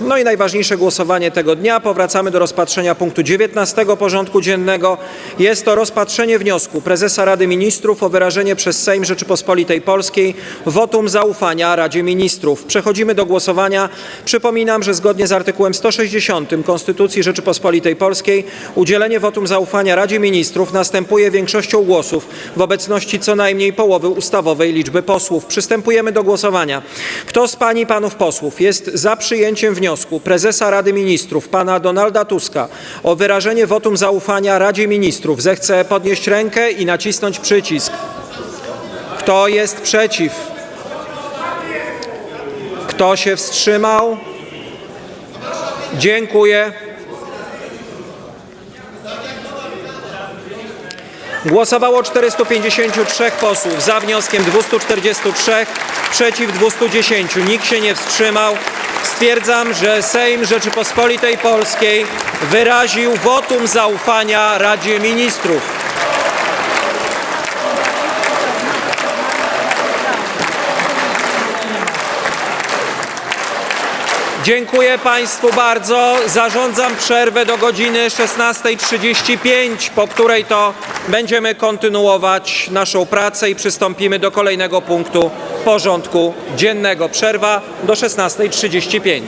No i najważniejsze głosowanie tego dnia. Powracamy do rozpatrzenia punktu 19 porządku dziennego. Jest to rozpatrzenie wniosku prezesa Rady Ministrów o wyrażenie przez Sejm Rzeczypospolitej Polskiej wotum zaufania Radzie Ministrów. Przechodzimy do głosowania. Przypominam, że zgodnie z artykułem 160 Konstytucji Rzeczypospolitej Polskiej udzielenie wotum zaufania Radzie Ministrów następuje większością głosów w obecności co najmniej połowy ustawowej liczby posłów. Przystępujemy do głosowania. Kto z pań i panów posłów jest za przyjęciem wniosku prezesa Rady Ministrów pana Donalda Tuska o wyrażenie wotum zaufania Radzie Ministrów, zechce podnieść rękę i nacisnąć przycisk. Kto jest przeciw? Kto się wstrzymał? Dziękuję. Głosowało 453 posłów, za wnioskiem 243, przeciw 210. Nikt się nie wstrzymał. Stwierdzam, że Sejm Rzeczypospolitej Polskiej wyraził wotum zaufania Radzie Ministrów. Dziękuję Państwu bardzo. Zarządzam przerwę do godziny 16.35, po której to będziemy kontynuować naszą pracę i przystąpimy do kolejnego punktu porządku dziennego. Przerwa do 16.35.